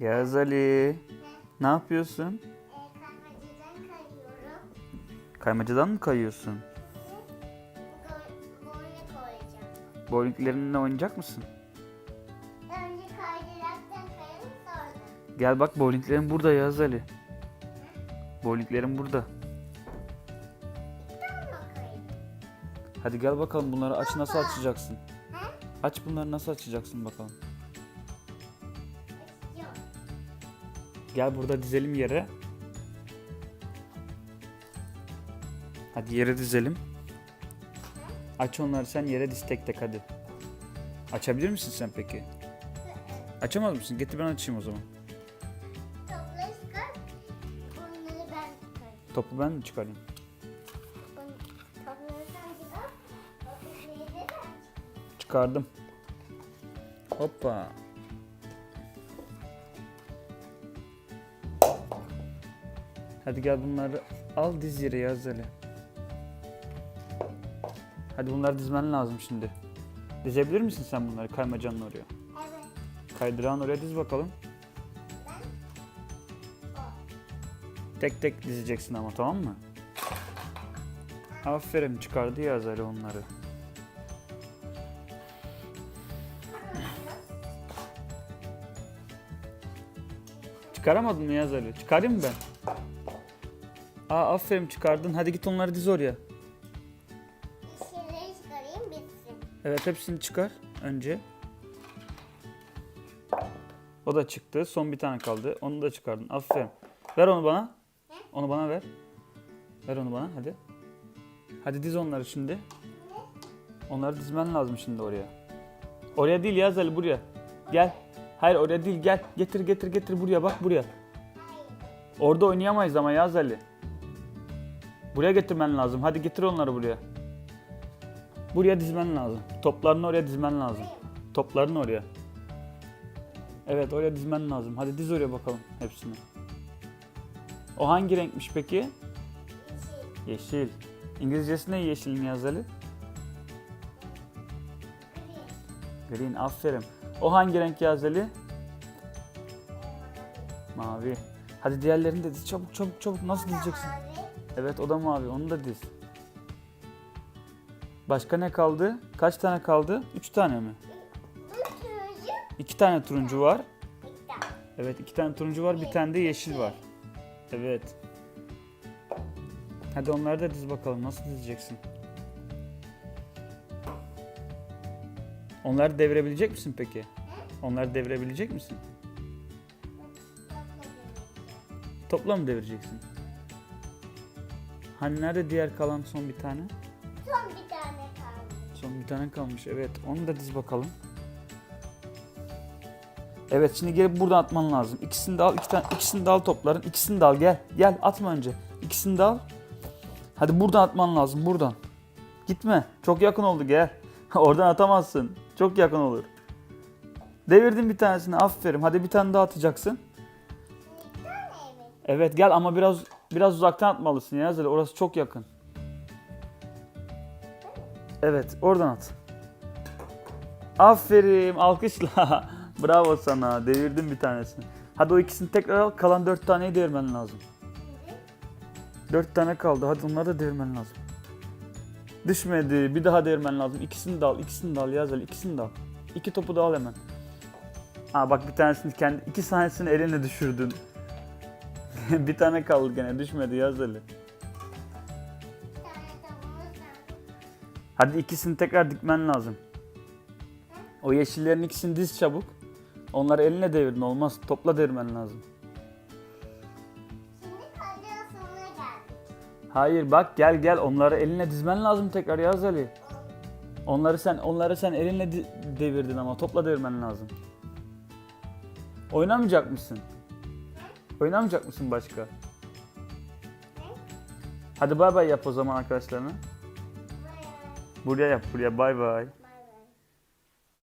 Yağız Ali. Ne yapıyorsun? Ee, kaymacıdan kayıyorum. Kaymacıdan mı kayıyorsun? Boynu koyacağım. Bowlinglerinle oynayacak mısın? Önce kaydıraktan kayalım sonra. Gel bak bowlinglerin burada Yağız Ali. Bowlinglerin burada. Hadi gel bakalım bunları aç nasıl açacaksın? Aç bunları nasıl açacaksın bakalım. Gel burada dizelim yere. Hadi yere dizelim. Aç onları sen yere diz tek tek hadi. Açabilir misin sen peki? Açamaz mısın? Getir ben açayım o zaman. Topu ben mi çıkarayım? Bun- Topları Hadi gel bunları al diz yere yaz Ali. Hadi bunları dizmen lazım şimdi. Dizebilir misin sen bunları kaymacanın oraya? Evet. Kaydırağın oraya diz bakalım. Tek tek dizeceksin ama tamam mı? Aferin çıkardı yaz Ali onları. Çıkaramadın mı Yaz Ali? Çıkarayım ben? Aa aferin çıkardın. Hadi git onları diz oraya. Şeyleri çıkarayım bitsin. Evet hepsini çıkar önce. O da çıktı. Son bir tane kaldı. Onu da çıkardın. Aferin. Ver onu bana. Onu bana ver. Ver onu bana hadi. Hadi diz onları şimdi. Onları dizmen lazım şimdi oraya. Oraya değil Yaz Ali buraya. Gel. Hayır oraya değil gel. Getir getir getir buraya bak buraya. Orada oynayamayız ama Yaz Ali. Buraya getirmen lazım. Hadi getir onları buraya. Buraya dizmen lazım. Toplarını oraya dizmen lazım. Toplarını oraya. Evet oraya dizmen lazım. Hadi diz oraya bakalım hepsini. O hangi renkmiş peki? Yeşil. Yeşil. İngilizcesi ne yeşilin yazılı? Gri. Green. Aferin. O hangi renk yazılı? Mavi. Hadi diğerlerini de diz. Çabuk çabuk çabuk. Nasıl dizeceksin? Evet o da mavi. Onu da diz. Başka ne kaldı? Kaç tane kaldı? Üç tane mi? İki tane turuncu var. Evet iki tane turuncu var. Bir tane de yeşil var. Evet. Hadi onları da diz bakalım. Nasıl dizeceksin? Onları devirebilecek misin peki? Onları devirebilecek misin? Topla mı devireceksin? Hani nerede diğer kalan son bir tane? Son bir tane kaldı. Son bir tane kalmış. Evet. Onu da diz bakalım. Evet şimdi gelip buradan atman lazım. İkisini de al. iki tane, ikisini de al topların. İkisini de al. Gel. Gel atma önce. İkisini de al. Hadi buradan atman lazım. Buradan. Gitme. Çok yakın oldu. Gel. Oradan atamazsın. Çok yakın olur. Devirdin bir tanesini. Aferin. Hadi bir tane daha atacaksın. Bir tane mi? Evet gel ama biraz biraz uzaktan atmalısın ya Zeli. Orası çok yakın. Evet oradan at. Aferin alkışla. Bravo sana devirdin bir tanesini. Hadi o ikisini tekrar al kalan dört taneyi devirmen lazım. Dört tane kaldı hadi onları da devirmen lazım. Düşmedi bir daha devirmen lazım. İkisini de al ikisini de al ya Zeli ikisini de al. İki topu da al hemen. Aa bak bir tanesini kendi iki tanesini eline düşürdün. bir tane kaldı gene düşmedi tavuğumuz var. Hadi ikisini tekrar dikmen lazım. O yeşillerin ikisini diz çabuk. Onları eline devirin olmaz. Topla devirmen lazım. Hayır bak gel gel onları eline dizmen lazım tekrar yaz Ali. Onları sen onları sen elinle di- devirdin ama topla devirmen lazım. Oynamayacak mısın? Oynamayacak mısın başka? Hadi bay bay yap o zaman arkadaşlarına. Buraya. Buraya yap buraya bay bay.